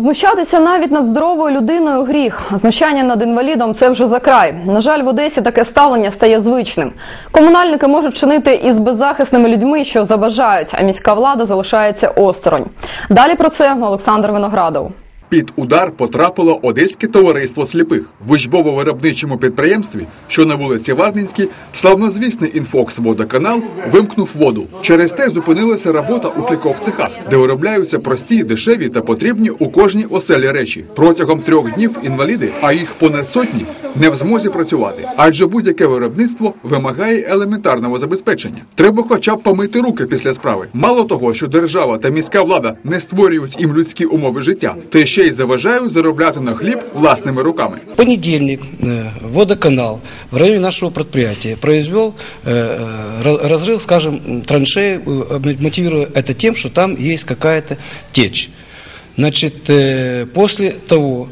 Знущатися навіть над здоровою людиною гріх. Знущання над інвалідом це вже за край. На жаль, в Одесі таке ставлення стає звичним. Комунальники можуть чинити із беззахисними людьми, що забажають, а міська влада залишається осторонь. Далі про це Олександр Виноградов. Під удар потрапило Одеське товариство сліпих в учбово-виробничому підприємстві, що на вулиці Варненській, славнозвісний інфокс водоканал вимкнув воду. Через те зупинилася робота у кількох цехах, де виробляються прості, дешеві та потрібні у кожній оселі речі. Протягом трьох днів інваліди, а їх понад сотні, не в змозі працювати, адже будь-яке виробництво вимагає елементарного забезпечення. Треба хоча б помити руки після справи. Мало того, що держава та міська влада не створюють їм людські умови життя, то ще й заважають заробляти на хліб власними руками. В понедельник э, водоканал в районе нашего предприятия произвел, э, э, ра- разрыл, скажем, траншеи, э, мотивируя это тем, что там есть какая-то течь. Значит, э, после того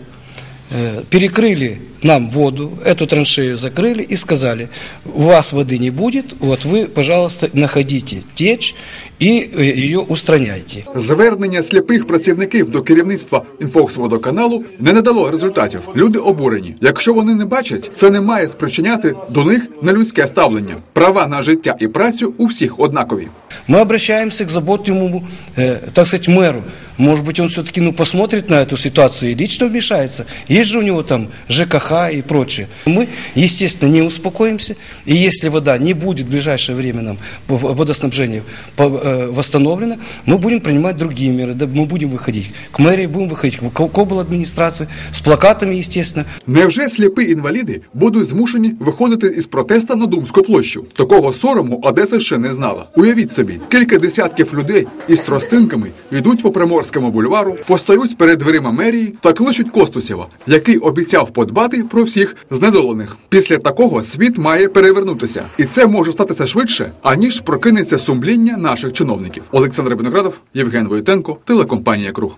э, перекрыли нам воду, эту траншею закрыли и сказали, у вас воды не будет, вот вы, пожалуйста, находите течь и э, ее устраняйте. Звернення сліпих працівників до керівництва інфоксводоканалу не надало результатів. Люди обурені. Якщо вони не бачать, це не має спричиняти до них нелюдське ставлення. Права на життя і працю у всіх однакові. Мы обращаемся к заботливому, э, так сказать, мэру. Может быть, он все-таки ну, посмотрит на эту ситуацию и лично вмешается. Есть же у него там ЖКХ и прочее. Мы, естественно, не успокоимся. И если вода не будет в ближайшее время нам в- водоснабжение по- э, восстановлено, мы будем принимать другие меры. Да, Мы будем выходить к мэрии, будем выходить к к обл. администрации, с плакатами, естественно. Невже сліпі інваліди будуть змушені виходити із протеста на Думську площу? Такого сорому Одеса ще не знала. Уявіть собі, кілька десятків людей із тростинками йдуть по Приморському бульвару, постають перед дверима мерії та кличуть Костусєва, який обіцяв подбати про всіх знедолених. Після такого світ має перевернутися, і це може статися швидше, аніж прокинеться сумління наших чиновників. Олександр Виноградов, Євген Войтенко, телекомпанія Круг.